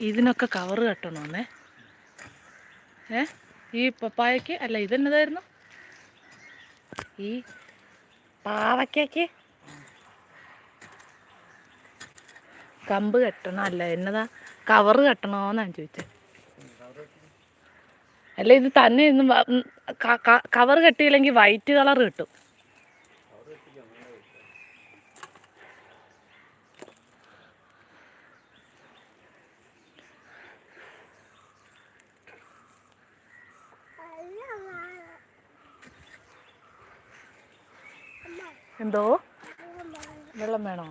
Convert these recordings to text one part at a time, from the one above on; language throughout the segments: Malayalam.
ഇതിനൊക്കെ കവറ് കെട്ടണമെന്നേ ഏ? ഈ പപ്പായക്ക്? അല്ല ഇതെന്നതായിരുന്നു? ഈ പാവയ്ക്കയ്ക്ക് കമ്പ് കെട്ടണം? അല്ല എന്നതാ? കവറ് കെട്ടണമെന്നാണ് ചോദിച്ചത് അല്ല ഇത് തന്നെ ഇന്ന് കവർ കെട്ടിയില്ലെങ്കിൽ വൈറ്റ് കളർ കിട്ടും. എന്തോ? വെള്ളം വേണോ?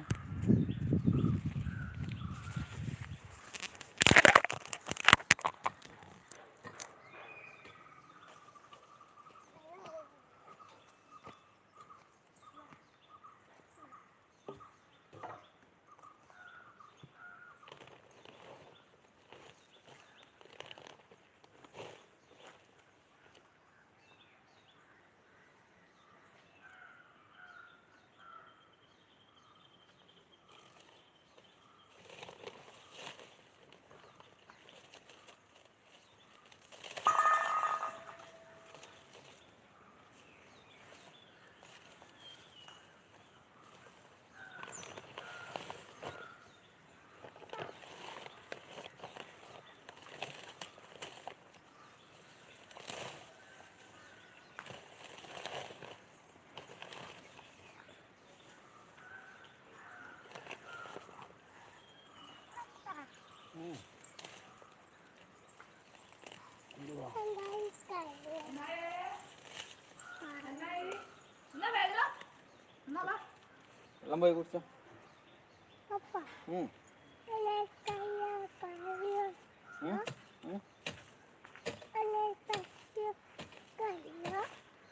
വെള്ളം പോയി കുടിച്ചോ.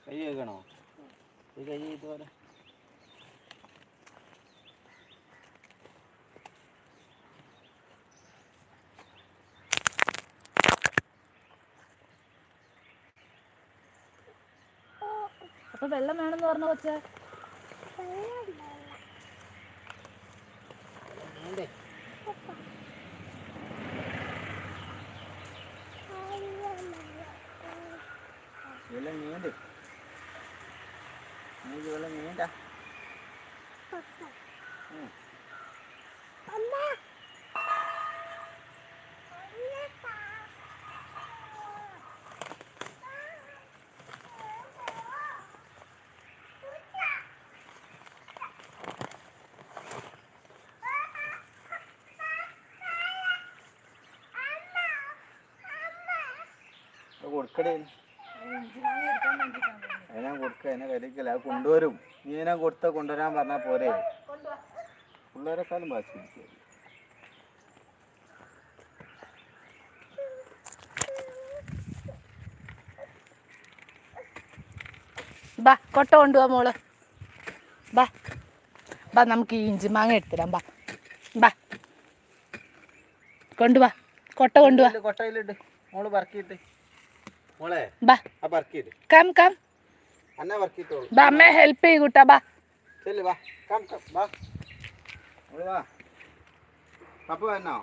കൈ കഴുകണോ? ഈ കൈ ഇതുപോലെ. അപ്പൊ വെള്ളം വേണമെന്ന് പറഞ്ഞ കൊച്ചേ വേണ്ടേ വെള്ളം നീണ്ട് നീക്ക് വെള്ളം നീണ്ട കൊടുക്കടേ അതിനാ കൊടുക്ക അതിനെ കരുക്കല അത് കൊണ്ടുവരും. നീ എന്നെ കൊടുത്ത കൊണ്ടുവരാൻ പറഞ്ഞാൽ പോരെ. പിള്ളേരെക്കാളും കാലം വാശി ബാ കൊട്ട കൊണ്ടുപോവാ മോൾ. ബാ ബാ നമുക്ക് ഈ ഇഞ്ചി മാങ്ങ എടുത്തരാം ബാ ബാ. കൊണ്ടുവാ കൊട്ട കൊണ്ടുവാ. കൊട്ടയിലിട്ട് മോൾ പറക്കിയിട്ട്. ബാ. കം കം ബാ അമ്മയെ ഹെൽപ്പ് ചെയ്യ് കൂട്ടാ ബാ. പപ്പ വന്നോ?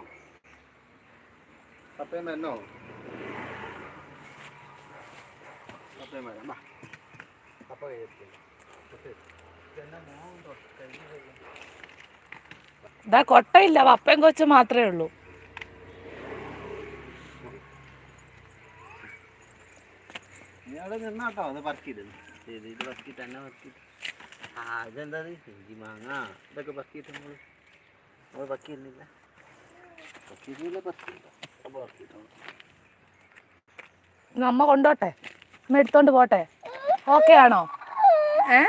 പപ്പയും വന്നോ? പപ്പയും വരാം വാ പപ്പ കഴിയത്തില്ല കൊട്ടയില്ല പപ്പയും കൊച്ചു മാത്രമേ ഉള്ളൂ. അവിടെ നിന്നാട്ടോ അത് പറക്കിയിടുന്നു ഇത് ഇത് പറക്കിയിട്ട് തന്നെ പറക്കിയിട്ട് ആ ഇതെന്താ ഇഞ്ചി മാങ്ങ. ഇതൊക്കെ പറക്കിയിട്ട് നമ്മൾ നമ്മൾ പറക്കിയിരുന്നില്ല. പറക്കിയിരുന്നില്ല പറക്കിയില്ല. അപ്പോൾ പറക്കിയിട്ടോ. ഇന്ന് അമ്മ കൊണ്ടോട്ടെ? അമ്മ എടുത്തോണ്ട് പോട്ടെ? ഓക്കെ ആണോ? ഏ?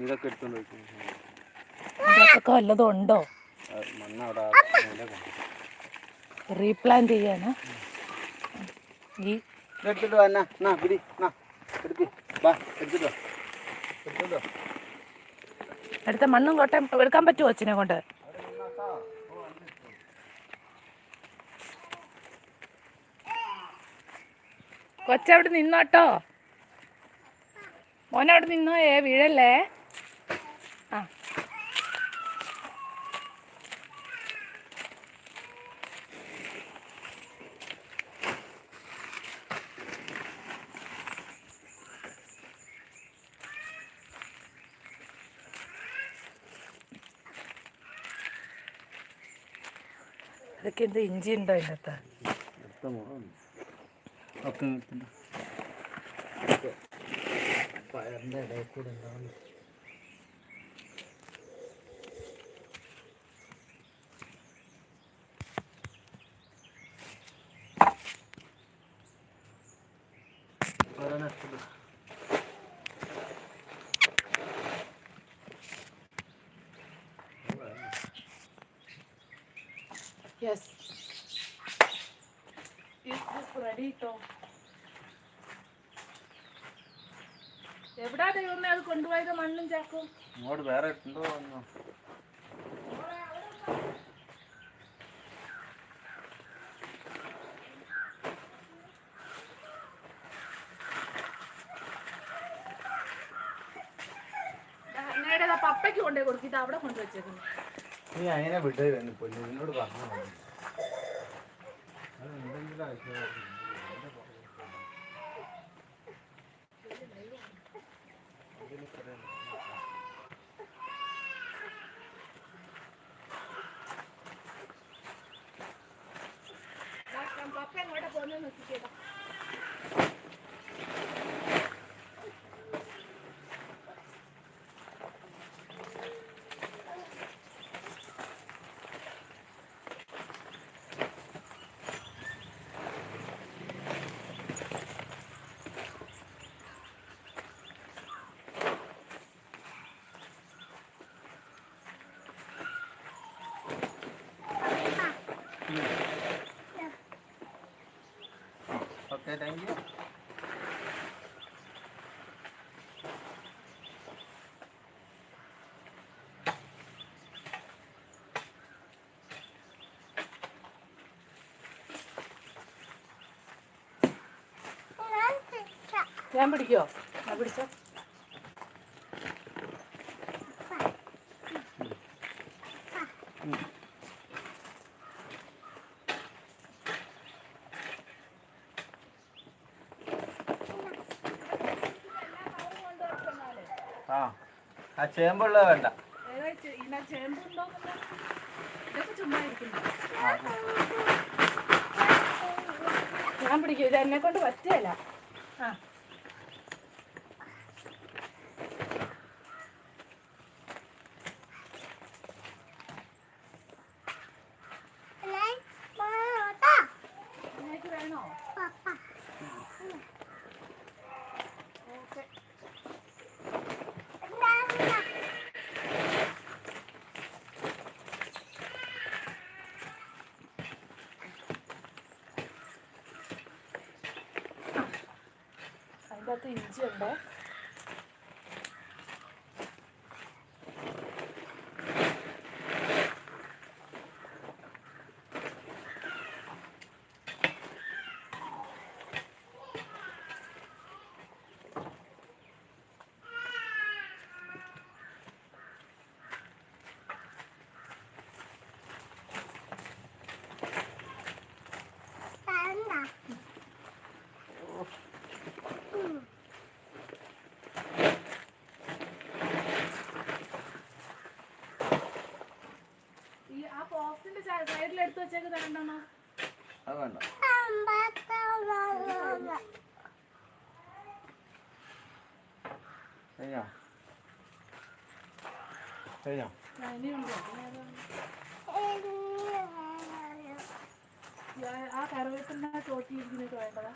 ഇതൊക്കെ എടുത്തോണ്ട് പോയി ഇതൊക്കെ വല്ലതും ഉണ്ടോ? റീപ്ലാൻ. റീപ്ലാന്റ് ചെയ്യാനാ? ഈ ഇത് എടുത്തിട്ട് വാ എന്നാ എന്നാ പിടി എന്നാ എടുക്ക്. വാ എടുത്തിട്ടോ എടുത്തിട്ടോ അടുത്ത മണ്ണും കോട്ടയം എടുക്കാൻ പറ്റുമോ അച്ഛനെ കൊണ്ട്? കൊച്ചവിടെ നിന്നോട്ടോ? മോനവിടെ നിന്നോ? ഏ വീഴല്ലേ? അതൊക്കെ എന്താ ഇഞ്ചി ഉണ്ടോ അതിനകത്ത്? പയറിന്റെ ഇടയിൽ കൂടെ ഉണ്ടാവുന്നു. യെസ് റെഡി കേട്ടോ എവിടാ ദൈവമേ അത് കൊണ്ടുപോയത് മണ്ണും ചാക്കും? ഇങ്ങോട്ട് വേറെ എന്നോ അങ്ങയുടെ പപ്പയ്ക്ക് കൊണ്ടുപോയി കൊടുത്തിട്ട് അവിടെ കൊണ്ടുവച്ചേക്കുന്നു. നീ അങ്ങനെ വിട്ട് പൊന്നോട് പറഞ്ഞു പപ്പ എങ്ങോട്ടാ പോകുന്നത് നോക്കിക്കേട്ടാ ഓക്കെ താങ്ക് യു ഞാൻ പിടിക്കോ? ഞാൻ പിടിച്ചോ? ആ ആ ചേമ്പുള്ള വേണ്ട. ഞാൻ പിടിക്കും ഇത് എന്നെ കൊണ്ട് പറ്റിയല്ല ആ. 那第一件吧。എടുത്ത് വെച്ചേക്ക് തരണ്ടോ അത് വേണ്ട. കഴിഞ്ഞോ കഴിഞ്ഞോ ആ കറിവേപ്പിന്റെ ചോട്ടിയിരിക്കുന്നൊക്കെ വേണ്ടതാ.